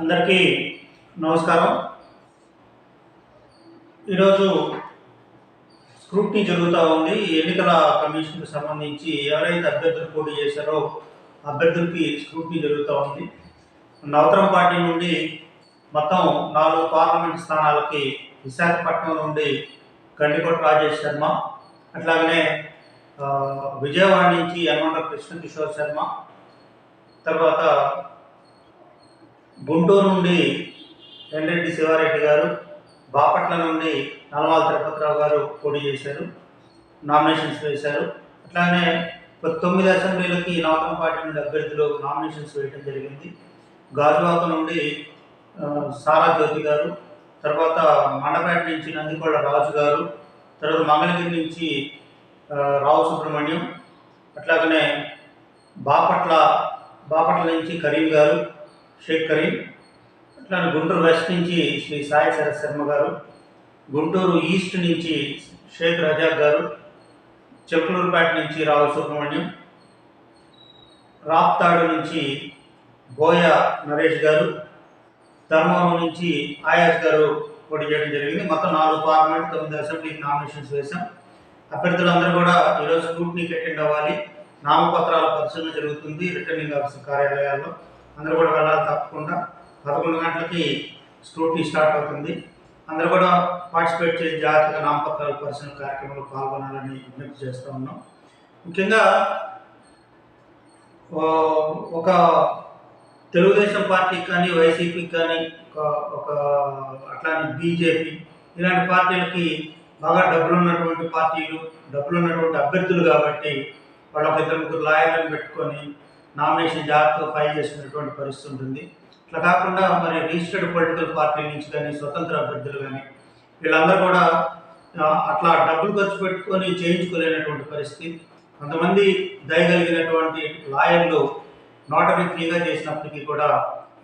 అందరికీ నమస్కారం. ఈరోజు స్క్రూట్నీ జరుగుతూ ఉంది. ఎన్నికల కమిషన్కి సంబంధించి ఎవరైతే అభ్యర్థులు పోటీ చేశారో అభ్యర్థులకి స్క్రూట్నీ జరుగుతూ ఉంది. నవతరం పార్టీ నుండి మొత్తం నాలుగు పార్లమెంట్ స్థానాలకి విశాఖపట్నం నుండి గండికోట రాజేష్ శర్మ అట్లాగనే విజయవాడ నుంచి యనమండ కృష్ణ కిషోర్ శర్మ తర్వాత గుంటూరు నుండి ఎండ్రెడ్డి శివారెడ్డి గారు బాపట్ల నుండి నల్మాల తిరుపతిరావు గారు పోటీ చేశారు నామినేషన్స్ వేశారు. అట్లానే తొమ్మిది అసెంబ్లీలకి నవతన పార్టీ నుండి అభ్యర్థులు నామినేషన్స్ వేయడం జరిగింది. గాజువాక నుండి సారా జ్యోతి గారు తర్వాత మండపేట నుంచి నందికొండ రాజు గారు తర్వాత మంగళగిరి నుంచి రావు సుబ్రహ్మణ్యం అట్లాగనే బాపట్ల బాపట్ల నుంచి కరీం గారు షేక్ కరీం అట్లా గుంటూరు వెస్ట్ నుంచి శ్రీ సాయి శరత్ శర్మ గారు గుంటూరు ఈస్ట్ నుంచి షేక్ రజాక్ గారు చెప్పులూరుపేట నుంచి రావు సుబ్రహ్మణ్యం రాప్తాడు నుంచి బోయ నరేష్ గారు ధర్మవరం నుంచి ఆయాస్ గారు పోటీ చేయడం జరిగింది. మొత్తం నాలుగు పార్లమెంట్ తొమ్మిది అసెంబ్లీకి నామినేషన్స్ వేశాం. అభ్యర్థులందరూ కూడా ఈరోజు స్క్రూట్నీకి అటెండ్ అవ్వాలి. నామపత్రాల పరిశీలన జరుగుతుంది. రిటర్నింగ్ ఆఫీసర్ కార్యాలయాల్లో. అందరూ కూడా వెళ్ళాలి తప్పకుండా. పదకొండు గంటలకి స్క్రూటీ స్టార్ట్ అవుతుంది. అందరూ కూడా పార్టిసిపేట్ చేసి జాగ్రత్తగా నామపత్రాలు పరిశ్రమ కార్యక్రమంలో పాల్గొనాలని విజ్ఞప్తి చేస్తూ ఉన్నాం. ముఖ్యంగా ఒక తెలుగుదేశం పార్టీకి కానీ వైసీపీకి కానీ ఒక ఒక అట్లానే బీజేపీ ఇలాంటి పార్టీలకి బాగా డబ్బులు ఉన్నటువంటి పార్టీలు డబ్బులు ఉన్నటువంటి అభ్యర్థులు కాబట్టి వాళ్ళ ఒక ఇద్దరు ముగ్గురు లాయర్లను పెట్టుకొని నామినేషన్ జాగ్రత్తగా ఫైల్ చేసుకునేటువంటి పరిస్థితి ఉంటుంది. ఇట్లా కాకుండా మరి రిజిస్టర్డ్ పొలిటికల్ పార్టీల నుంచి కానీ స్వతంత్ర అభ్యర్థులు కానీ వీళ్ళందరూ కూడా అట్లా డబ్బులు ఖర్చు పెట్టుకొని చేయించుకోలేనటువంటి పరిస్థితి. కొంతమంది దయగలిగినటువంటి లాయర్లు నోటరీ ఫ్రీగా చేసినప్పటికీ కూడా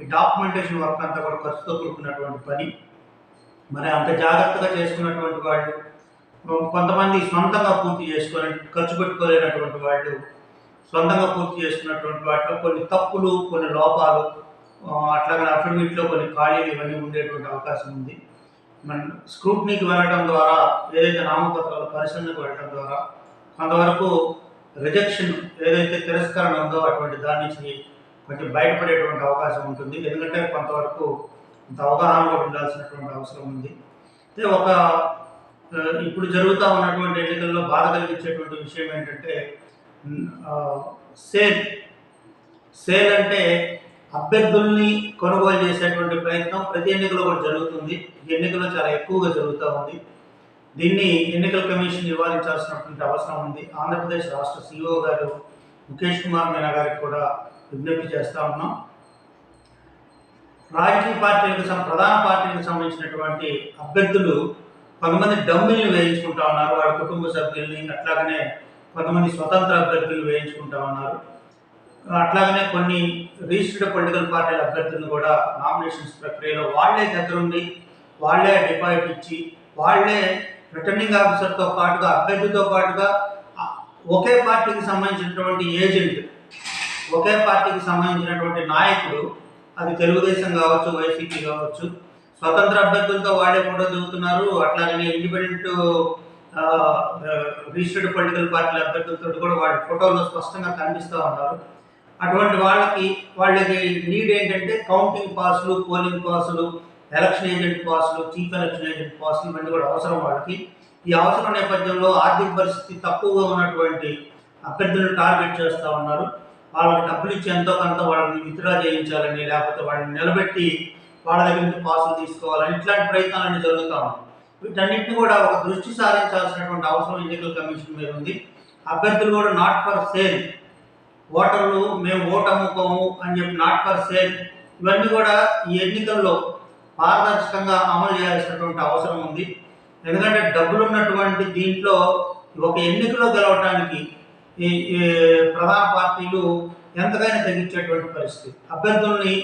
ఈ డాక్యుమెంటేషన్ వర్క్ అంతా కూడా ఖర్చుతో కూడుకున్నటువంటి పని. మరి అంత జాగ్రత్తగా చేసుకున్నటువంటి వాళ్ళు కొంతమంది సొంతంగా పూర్తి చేసుకొని ఖర్చు పెట్టుకోలేనటువంటి వాళ్ళు సొంతంగా పూర్తి చేసుకున్నటువంటి వాటిలో కొన్ని తప్పులు కొన్ని లోపాలు అట్లాగే అఫిడవిట్లో కొన్ని ఖాళీలు ఇవన్నీ ఉండేటువంటి అవకాశం ఉంది. మన స్క్రూట్నీకి వెళ్ళడం ద్వారా ఏదైతే నామపత్రాల పరిశీలనకు వెళ్ళడం ద్వారా కొంతవరకు రిజెక్షన్ ఏదైతే తిరస్కరణ ఉందో అటువంటి దాని నుంచి కొంచెం బయటపడేటువంటి అవకాశం ఉంటుంది. ఎందుకంటే కొంతవరకు కొంత అవగాహన కూడా ఉండాల్సినటువంటి అవసరం ఉంది. అయితే ఒక ఇప్పుడు జరుగుతూ ఉన్నటువంటి ఎన్నికల్లో బాధ కలిగించేటువంటి విషయం ఏంటంటే సేల్. సేల్ అంటే అభ్యర్థుల్ని కొనుగోలు చేసేటువంటి ప్రయత్నం ప్రతి ఎన్నికలో కూడా జరుగుతుంది. ఈ ఎన్నికల్లో చాలా ఎక్కువగా జరుగుతూ ఉంది. దీన్ని ఎన్నికల కమిషన్ నివారించాల్సినటువంటి అవసరం ఉంది. ఆంధ్రప్రదేశ్ రాష్ట్ర సిఇఓ గారు ముఖేష్ కుమార్ మీనా గారికి కూడా విజ్ఞప్తి చేస్తూ ఉన్నాం. రాజకీయ పార్టీలకు ప్రధాన పార్టీలకు సంబంధించినటువంటి అభ్యర్థులు కొంతమంది డమ్మిల్ని వేయించుకుంటా ఉన్నారు. వాళ్ళ కుటుంబ సభ్యుల్ని అట్లాగనే కొంతమంది స్వతంత్ర అభ్యర్థులు వేయించుకుంటా ఉన్నారు అట్లాగనే కొన్ని రిజిస్టర్డ్ పొలిటికల్ పార్టీల అభ్యర్థులను కూడా నామినేషన్స్ ప్రక్రియలో వాళ్ళే దగ్గరుండి వాళ్ళే డిపాజిట్ ఇచ్చి వాళ్ళే రిటర్నింగ్ ఆఫీసర్తో పాటుగా అభ్యర్థితో పాటుగా ఒకే పార్టీకి సంబంధించినటువంటి ఏజెంట్ ఒకే పార్టీకి సంబంధించినటువంటి నాయకుడు అది తెలుగుదేశం కావచ్చు వైసీపీ కావచ్చు స్వతంత్ర అభ్యర్థులతో వాడే ఫోటో దిగుతున్నారు. అట్లాగనే ఇండిపెండెంట్ రిజిస్టర్డ్ పొలిటికల్ పార్టీల అభ్యర్థులతో కూడా వాళ్ళ ఫోటోలో స్పష్టంగా కనిపిస్తూ ఉన్నారు. అటువంటి వాళ్ళకి వాళ్ళకి నీడ్ ఏంటంటే కౌంటింగ్ పాసులు పోలింగ్ పాసులు ఎలక్షన్ ఏజెంట్ పాసులు చీఫ్ ఎలక్షన్ ఏజెంట్ పాసులు ఇవన్నీ కూడా అవసరం వాళ్ళకి. ఈ అవసరం నేపథ్యంలో ఆర్థిక పరిస్థితి తక్కువగా ఉన్నటువంటి అభ్యర్థులను టార్గెట్ చేస్తూ ఉన్నారు. వాళ్ళకి డబ్బులు ఇచ్చి ఎంతో కొంత వాళ్ళని విత్డ్రా చేయించాలని లేకపోతే వాళ్ళని నిలబెట్టి వాళ్ళ దగ్గర నుంచి పాసులు తీసుకోవాలని ఇట్లాంటి ప్రయత్నాలన్నీ జరుగుతూ ఉన్నాయి. వీటన్నిటిని కూడా ఒక దృష్టి సారించాల్సినటువంటి అవసరం ఎన్నికల కమిషన్ మీద ఉంది. అభ్యర్థులు కూడా నాట్ ఫర్ సేల్ ఓటర్లు మేము ఓటు అమ్ముకోము అని చెప్పి నాట్ ఫర్ సేల్ ఇవన్నీ కూడా ఈ ఎన్నికల్లో పారదర్శకంగా అమలు చేయాల్సినటువంటి అవసరం ఉంది. ఎందుకంటే డబ్బులు ఉన్నటువంటి దీంట్లో ఒక ఎన్నికలో గెలవడానికి ఈ ప్రధాన పార్టీలు ఎంతగానో తగ్గించేటువంటి పరిస్థితి. అభ్యర్థుల్ని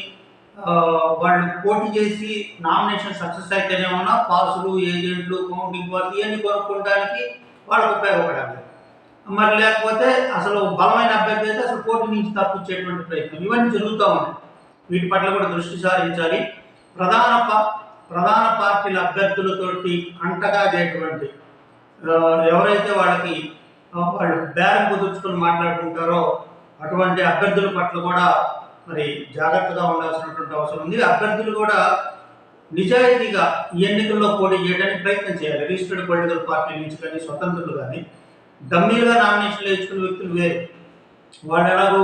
వాళ్ళు పోటీ చేసి నామినేషన్ సక్సెస్ అయితేనేమన్నా పాసులు ఏజెంట్లు కౌంటింగ్ పాస్ ఇవన్నీ కొనుక్కోవడానికి వాళ్ళకు ఉపయోగపడాలి. మరి లేకపోతే అసలు బలమైన అభ్యర్థి అయితే అసలు పోటీ నుంచి తప్పించేటువంటి ప్రయత్నం. ఇవన్నీ జరుగుతూ ఉన్నాయి. వీటి పట్ల కూడా దృష్టి సారించాలి. ప్రధాన పా- ప్రధాన పార్టీల అభ్యర్థులతోటి అంటగాగేటువంటి ఆ, ఎవరైతే వాళ్ళకి వాళ్ళు బేరం కుదుర్చుకొని మాట్లాడుకుంటారో అటువంటి అభ్యర్థుల పట్ల కూడా మరి జాగ్రత్తగా ఉండాల్సినటువంటి అవసరం ఉంది. అభ్యర్థులు కూడా నిజాయితీగా ఈ ఎన్నికల్లో పోటీ చేయడానికి ప్రయత్నం చేయాలి. రిజిస్టర్డ్ పొలిటికల్ పార్టీ నుంచి కానీ స్వతంత్రులు కానీ. డమ్మీలుగా నామినేషన్లు వేసుకున్న వ్యక్తులు వేరు. వాళ్ళు ఎలాగో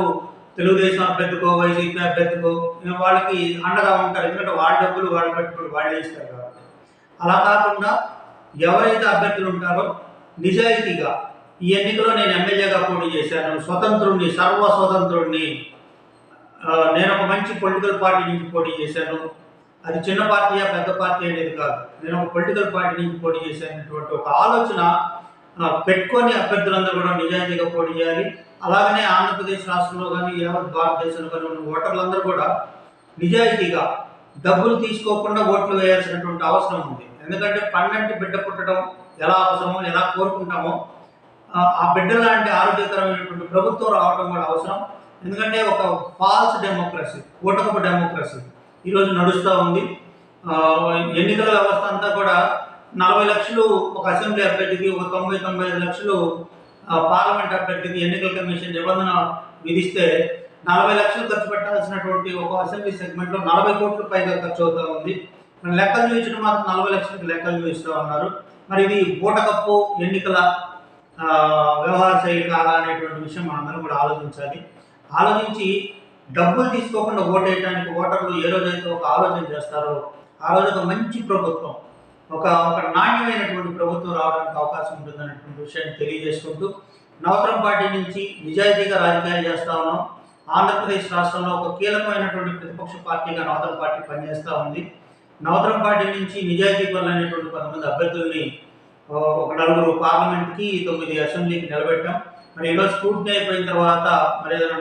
తెలుగుదేశం అభ్యర్థికో వైసీపీ అభ్యర్థికో వాళ్ళకి అండగా ఉంటారు. ఎందుకంటే వాళ్ళ డబ్బులు వాళ్ళు పెట్టుబడి వాళ్ళే ఇస్తారు కాబట్టి. అలా కాకుండా ఎవరైతే అభ్యర్థులు ఉంటారో నిజాయితీగా ఈ ఎన్నికలో నేను ఎమ్మెల్యేగా పోటీ చేశాను స్వతంత్రుణ్ణి సర్వ స్వతంత్రుణ్ణి నేను ఒక మంచి పొలిటికల్ పార్టీ నుంచి పోటీ చేశాను. అది చిన్న పార్టీయా పెద్ద పార్టీ అనేది కాదు. నేను ఒక పొలిటికల్ పార్టీ నుంచి పోటీ చేశానటువంటి ఒక ఆలోచన పెట్టుకొని అభ్యర్థులందరూ కూడా నిజాయితీగా పోటీ చేయాలి. అలాగనే ఆంధ్రప్రదేశ్ రాష్ట్రంలో కానీ యావత్ భారతదేశంలో కానీ ఉన్న ఓటర్లందరూ కూడా నిజాయితీగా డబ్బులు తీసుకోకుండా ఓట్లు వేయాల్సినటువంటి అవసరం ఉంది. ఎందుకంటే పన్నెండు బిడ్డ పుట్టడం ఎలా అవసరమో ఎలా కోరుకుంటామో ఆ, ఆ బిడ్డ లాంటి ఆరోగ్యకరమైనటువంటి ప్రభుత్వం రావడం కూడా అవసరం. ఎందుకంటే ఒక ఫాల్స్ డెమోక్రసీ ఓటకపు డెమోక్రసీ ఈరోజు నడుస్తూ ఉంది. ఎన్నికల వ్యవస్థ అంతా కూడా నలభై లక్షలు ఒక అసెంబ్లీ అభ్యర్థికి ఒక తొంభై తొంభై ఐదు లక్షలు పార్లమెంట్ అభ్యర్థికి ఎన్నికల కమిషన్ నిబంధన విధిస్తే నలభై లక్షలు ఖర్చు పెట్టాల్సినటువంటి ఒక అసెంబ్లీ సెగ్మెంట్లో నలభై కోట్ల పైగా ఖర్చు అవుతూ ఉంది. లెక్కలు చూపించడం మాత్రం నలభై లక్షలకు లెక్కలు చూపిస్తూ ఉన్నారు. మరి ఇది బూటకప్పు ఎన్నికల వ్యవహార శైలి కాదా అనేటువంటి విషయం మనందరం కూడా ఆలోచించాలి. ఆలోచించి డబ్బులు తీసుకోకుండా ఓటేయడానికి ఓటర్లు ఏ రోజైతే ఒక ఆలోచన చేస్తారో ఆ రోజు ఒక మంచి ప్రభుత్వం ఒక ఒక నాణ్యమైనటువంటి ప్రభుత్వం రావడానికి అవకాశం ఉంటుందనేటువంటి విషయాన్ని తెలియజేసుకుంటూ నవతరం పార్టీ నుంచి నిజాయితీగా రాజకీయాలు చేస్తా ఉన్నాం. ఆంధ్రప్రదేశ్ రాష్ట్రంలో ఒక కీలకమైనటువంటి ప్రతిపక్ష పార్టీగా నవతరం పార్టీ పనిచేస్తూ ఉంది. నవతరం పార్టీ నుంచి నిజాయితీ పనులైనటువంటి కొంతమంది అభ్యర్థుల్ని ఒక నలుగురు పార్లమెంట్కి తొమ్మిది అసెంబ్లీకి నిలబెట్టాం. మరి ఈరోజు స్కూట్నీ అయిపోయిన తర్వాత మరి ఏదైనా